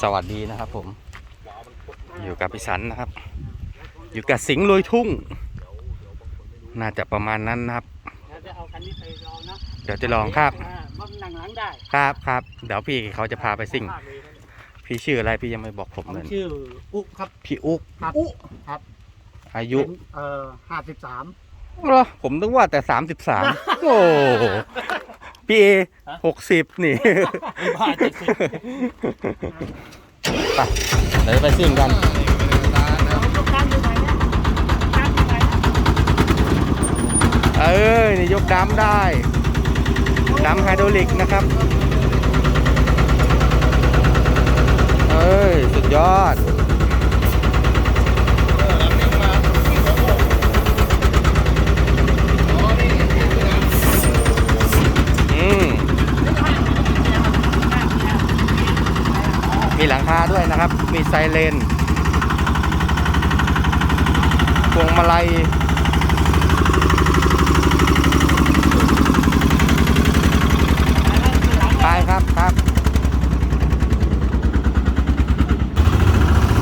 สวัสดีนะครับผม อยู่กับพิสันนะครับ อยู่กับสิงห์ลุยทุ่ง น่าจะประมาณนั้นนะครับเราจะเอาคันนี้ไปลองนะเดี๋ยวจะลองครับ อ่ามันนั่งหลังได้ครับครับ เดี๋ยวพี่เขาจะพาไปซิ่งภาพเลยนะพี่ชื่ออะไรพี่ยังไม่บอกผมผมเลย ชื่ออุ๊ครับพี่อุ๊กครับครับอายุเป็นเอ่อห้าสิบสามเหรอผมนึกว่าแต่สามสิบสามโอ้โห พี่เอหกสิบนี่ บ้าเจ็ดสิบไปเดี๋ยวไปซิ่งกันยกการอยู่ไหนเนี่ยการอยู่ไหนนะเอ้ยนี่ยกดัมได้ดัมไฮดรอลิกนะครับ เอ้ย สุดยอด อืม มีหลังคา ด้วยนะครับ มีไซเรนพวงมาลัยไปครับครับ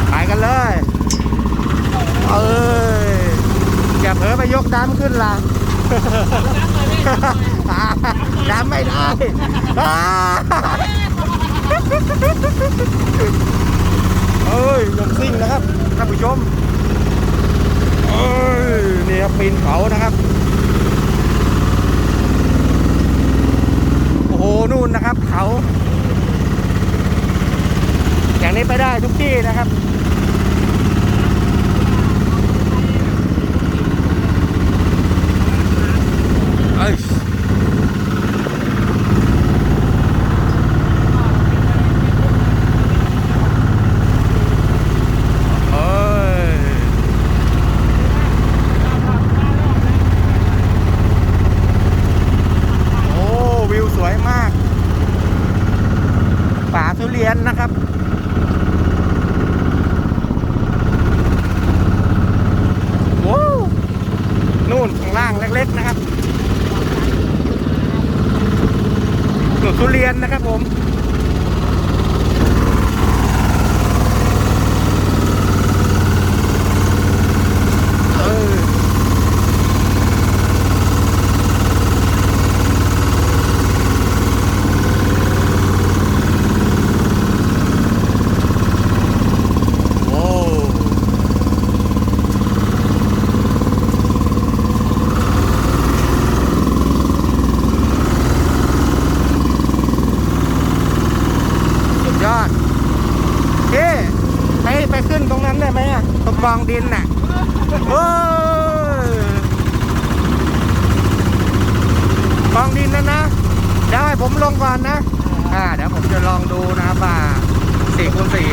ไปกันเลยเอ้ยอย่าเผลอไปยกดำขึ้นล่ะดำไม่ได้อ่า เอ้ยยมซิ่งนะครับท่านผู้ชมเอ้ยนี่ครับปีนเขานะครับ โอ้โหนู่นนะครับเขา อย่างนี้ไปได้ทุกที่นะครับ เอ้ยเอ้ย โอ้ วิวสวยมาก ป่าทุเรียนนะครับ ว้าวนู่นข้าง ล็กนะครับสวนทุเรียนนะครับผม เออ โอ้สุดยอดเฮ้ไปไปขึ้นตรงนั้นได้ไหมอะตรงกองดินน่ะโอ้ยกองดินนั่นนะ เดี๋ยว ให้ผมลงก่อนนะ อ่า เดี๋ยวผมจะลองดูนะครับว่าสี่คูณสี่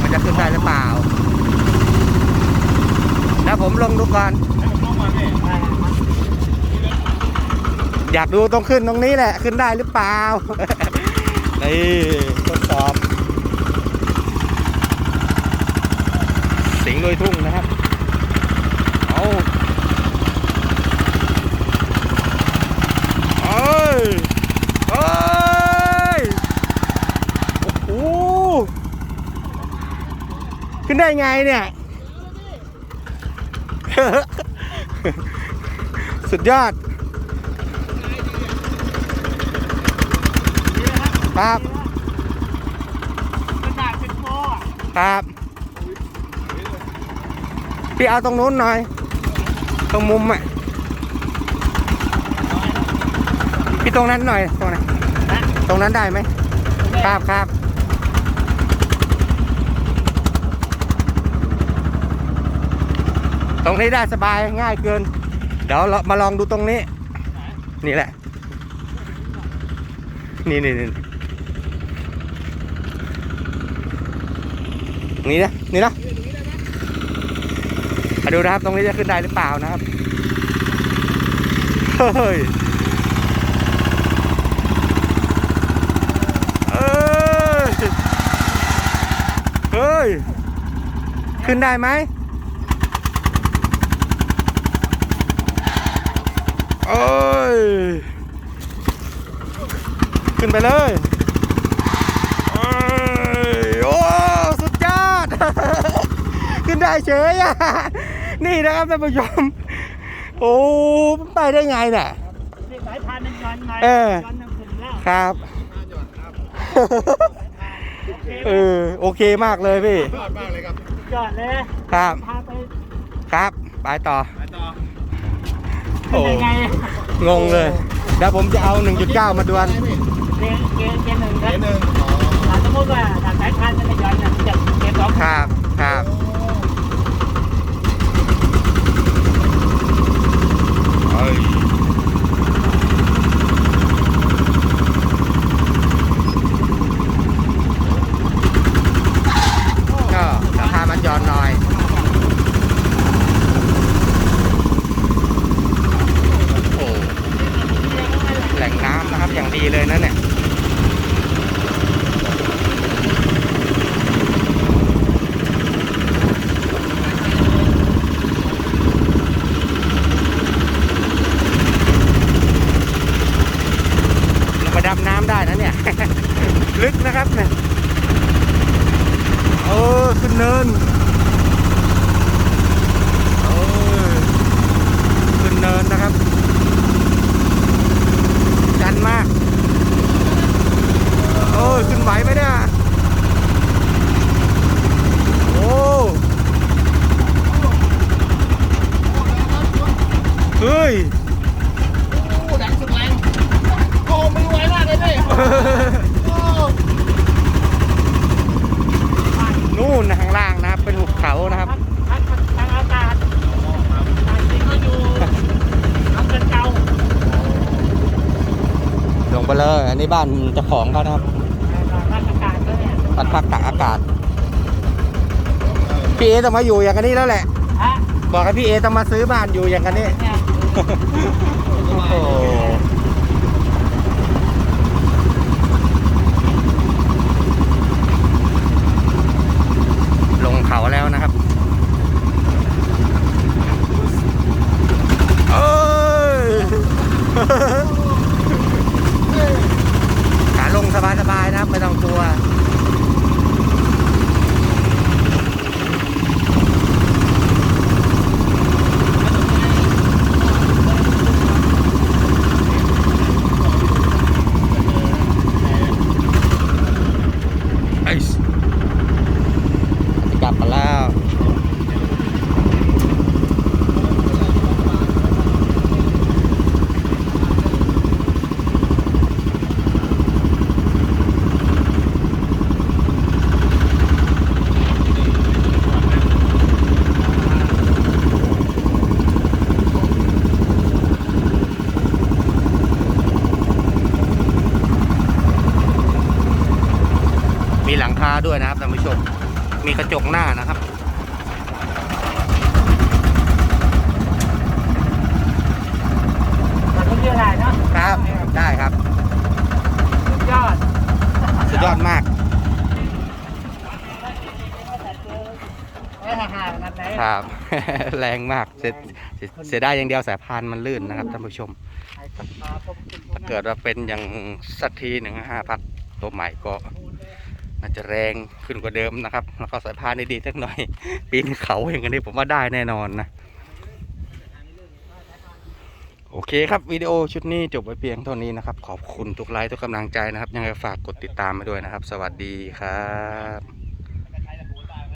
มันจะขึ้นได้หรือเปล่าแล้วผมลงดูก่อน อยากดูตรงขึ้นตรงนี้แหละ ขึ้นได้หรือเปล่า นี่ทดสอบ สิงห์โดยทุ่งนะครับ เอาเอ้ยเอ้ย โอ้โห ขึ้น ได้ไงเนี่ย สุดยอด ครับกระดาษเป็นโฟอะครับ พี่เอาตรงนู้นหน่อย ตรงมุมอะ พี่ตรงนั้นหน่อย ตรงนั้น ตรงนั้นได้ไหม ครับครับ ตรงนี้ได้สบายง่ายเกิน เดี๋ยวเรามาลองดูตรงนี้ นี่แหละ นี่นี่นี่นี่นะนี่นะมาดูนะครับ ตรงนี้จะขึ้นได้หรือเปล่านะครับ เฮ้ยเอ้ยเฮ้ย ขึ้นได้ไหม เอ้ย ขึ้นไปเลยโอ้ยโอ้สุดยอด ขึ้นได้เฉยอะนี่นะครับท่านผู้ชม โอ้ไปได้ไงเนี่ยสายพานเป็นย้นไงย้อมครับ เออ โอเคมากเลยพี่ยอดมากเลยครับยอดเลย ครับ พาไป ครับ ไปต่อ ไปต่อเป็นยังไงงงเลยเดี๋ยวผมจะเอา 1.9 มาดวลเกณฑ์เกณฑ์เกณฑ์หนึ่งคเกรับหนึ่งอ๋อถ้าสมมติว่าถ้าสายพานมันไม่ย้อนเนี่ยมันจะเกณฑ์สองครับครับเฮ้ย ก็ราคามันย้อนหน่อย โอ้แหล่งน้ำนะครับอย่าง ดีเลยนะเนี่ยลงไปดำน้ำได้นะเนี่ย ลึกนะครับเนี่ยโอ้ขึ้นเนินโอ้ขึ้นเนินนะครับชันมาก โอ้ยขึ้น ไหวไหมเนี่ย โอ้เฮ้ยโอ้ดังสุดแรงโอ้ไม่ไหวมากเลยพี่โอ้นู่นนะข้างล่างนะครับ เป็นหุบเขานะครับทางทางอากาศทางจริงก็อยู่น้ำเกินเก่าลงไปเลย อันนี้บ้านเจ้าของเขานะครับ ทางอากาศก็เนี่ย ปัด พักตากอากาศ พี่เอต้องมาอยู่อย่างกันนี้แล้วแหละ ฮะบอกให้พี่เอต้องมาซื้อบ้านอยู่อย่างกันนี้ เนี่ยโอ้โหลงเขาแล้วนะครับ เอ้ย ขาลงสบายๆนะครับ ไม่ต้องกลัว ไอซ์จะกลับมาแล้ว มี หลังคาด้วยนะครับท่านผู้ชม มีกระจกหน้านะครับมันต้องเรียกอะไรเนาะครับ ได้ครับ สุดยอดสุดยอดมากไอ้ห่าๆนัดไหนครับ แรงมากเสียเสียเสียได้อย่างเดียวสายพานมันลื่นนะครับท่านผู้ชม ถ้าเกิดว่าเป็นอย่างสักทีหนึ่งห้าพัดตัวใหม่ก็ น่าจะแรงขึ้นกว่าเดิมนะครับ แล้วก็สายพานดีๆสักหน่อย ปีนเขาอย่างนี้ผมว่าได้แน่นอนนะ โอเคครับวิดีโอชุดนี้จบไว้เพียงเท่านี้นะครับ ขอบคุณทุกไลค์ทุกกำลังใจนะครับ ยังไงฝากกดติดตามมาด้วยนะครับ สวัสดีครับ